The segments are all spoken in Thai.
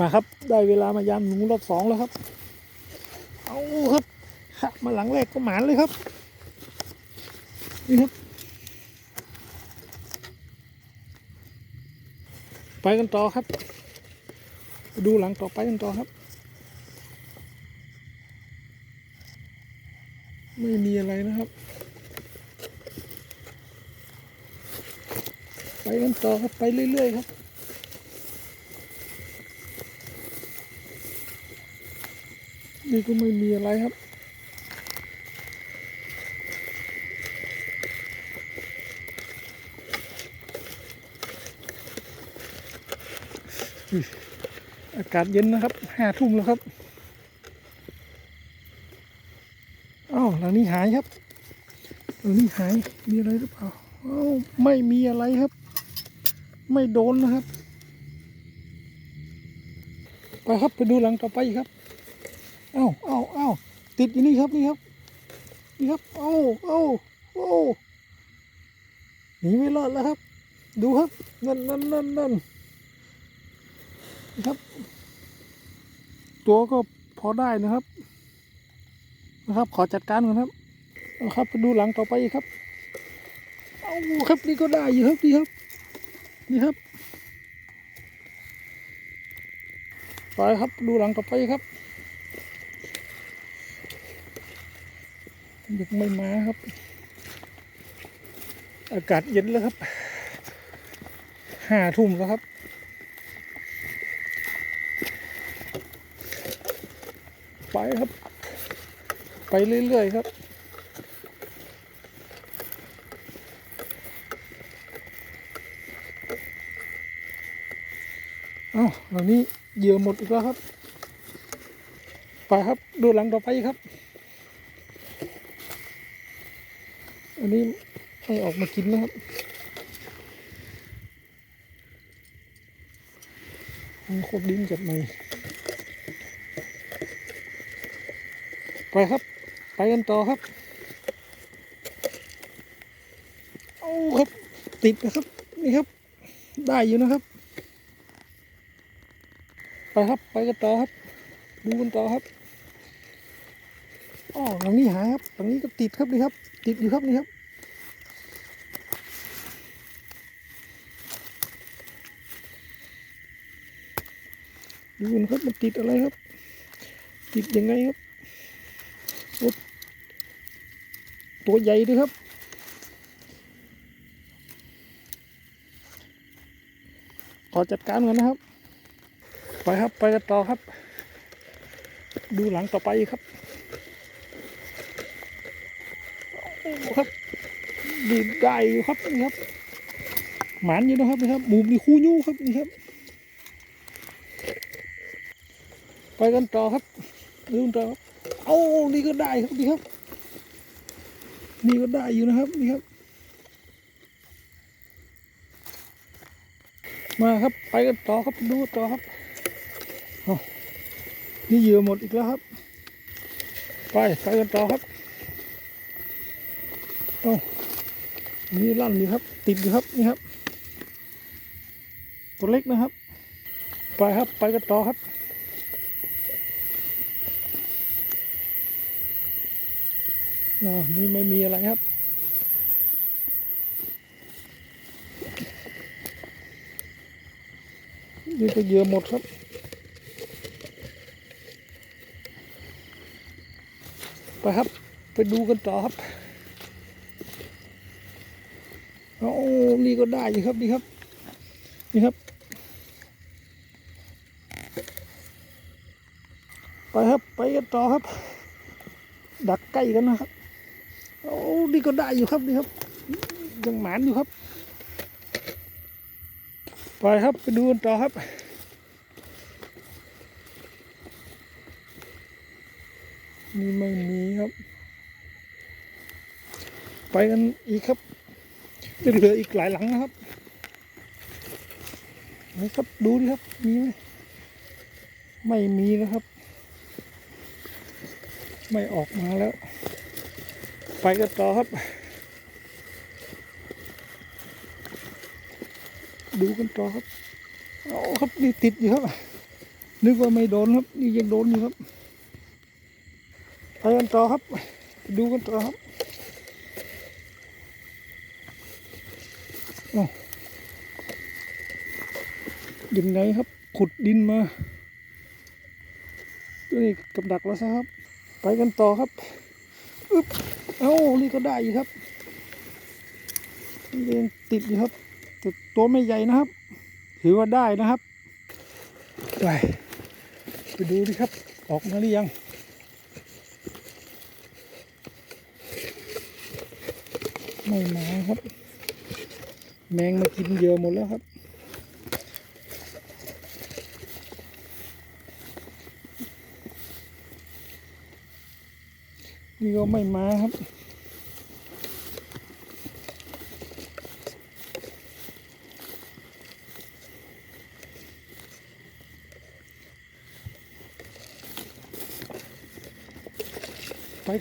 มาครับ ได้เวลามายามหนูรอบสองแล้วครับ เอาครับหักมาหลังแรกก็หมานเลยครับ นี่ครับ ไปกันต่อครับ ดูหลังต่อไปกันต่อครับ ไม่มีอะไรนะครับ ไปกันต่อครับ ไปเรื่อยๆครับ นี่ก็ไม่มีอะไรครับ อากาศเย็นนะครับ ห้าทุ่มแล้วครับอ้าวหลังนี้หายครับหลังนี้หาย มีอะไรหรือเปล่าอ้าวไม่มีอะไรครับ ไม่โดนนะครับ ไปครับไปดูหลังต่อไปครับ เอ้าเอ้าเอ้าติดอยู่นี่ครับนี่ครับ นี่ครับ เอ้าเอ้าเอ้าหนีไม่รอดแล้วครับ ดูครับนั่นนั่นนั่นนั่นครับ ตัวก็พอได้นะครับ นะครับ ขอจัดการก่อนครับเอาครับไปดูหลังต่อไปครับ เอาครับนี่ก็ได้อยู่ครับนี่ครับ นี่ครับไปครับดูหลังต่อไปครับ ยังไม่มาครับ อากาศเย็นแล้วครับห้าทุ่มแล้วครับ ไปครับ ไปเรื่อยๆครับอ้าหลังนี้เหยื่อหมดอีกแล้วครับ ไปครับ ดูหลังต่อไปครับ อันนี้ให้ออกมากินนะครับโคตรดิ้นจัดใหม่ไปครับ ไปกันต่อครับ เอาครับ ติดนะครับ นี่ครับ ได้อยู่นะครับ ไปครับ ไปกันต่อครับ ดูกันต่อครับอ๋อหลังนี้หายครับหลังนี้ก็ติดครับนี่ครับ ติดอยู่ครับนี่ครับ ดูกันครับมันติดอะไรครับ ติดยังไงครับตัวใหญ่ด้วยครับ ขอจัดการกันนะครับ ไปครับไปกันต่อครับ ดูหลังต่อไปครับครับดีได้ครับนี่ครับ หมานอยู่นะครับนี่ครับหมูมีคู่ยู่ครับนี่ครับ ไป กันต่อครับดูต่อครับเอานี่ก็ได้ครับนี่ครับ นี่ก็ได้อยู่นะครับนี่ครับ มาครับไปกันต่อครับดูต่อครับนี่เหยื่อหมดอีกแล้วครับ ไปไปกันต่อครับเอานี่ลั่นอยู่ครับ ติดอยู่ครับนี่ครับ ตัวเล็กนะครับ ไปครับไปกันต่อครับ อ๋อ นี่ไม่มีอะไรครับ นี่ก็เยื่อหมดครับไปครับ ไปดูกันต่อครับโอ้นี่ก็ได้อยู่ครับนี่ครับ นี่ครับ ไปครับ ไปกันต่อครับ ดักใกล้กันนะครับ โอ้นี่ก็ได้อยู่ครับนี่ครับ ยังหมานอยู่ครับ ไปครับไปดูกันต่อครับนี่ไม่มีครับ ไปกันอีกครับยังเหลืออีกหลายหลังนะครับไหนครับดูดิครับ มีไหมไม่มีนะครับ ไม่ออกมาแล้ว ไปกันต่อครับ ดูกันต่อครับเอาครับนี่ติดอยู่ครับ นึกว่าไม่โดนครับ นี่ยังโดนอยู่ครับไปกันต่อครับ ดูกันต่อครับอ้าวยังไงครับ ขุดดินมานี่กับดักแล้วซะครับ ไปกันต่อครับ อึ๊บ อ้านี่ก็ได้ครับนี่ยังติดอยู่ครับแต่ตัวไม่ใหญ่นะครับ ถือว่าได้นะครับไปไปดูดิครับ ออกมาหรือยังไม่มาครับ แมงมากินเยื่อหมดแล้วครับนี่ก็ไม่มาครับ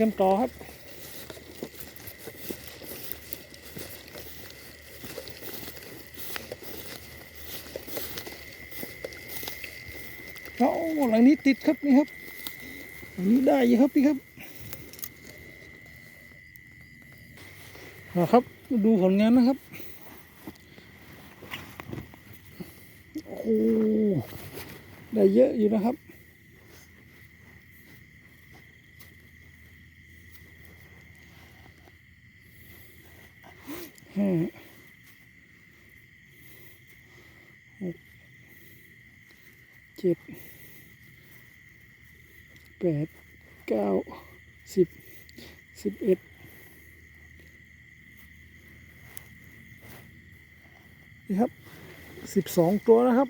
กันต่อครับเอาหลังนี้ติดครับนี่ครับหลังนี้ได้ยู่ครับพี่ครับนะครับดูผลงานนะครับ โอ้ได้เยอะอยู่นะครับ ห้าหกเจ็ดแปดเก้าสิบสิบเอ็ดนี่ครับสิบสองตัวนะครับ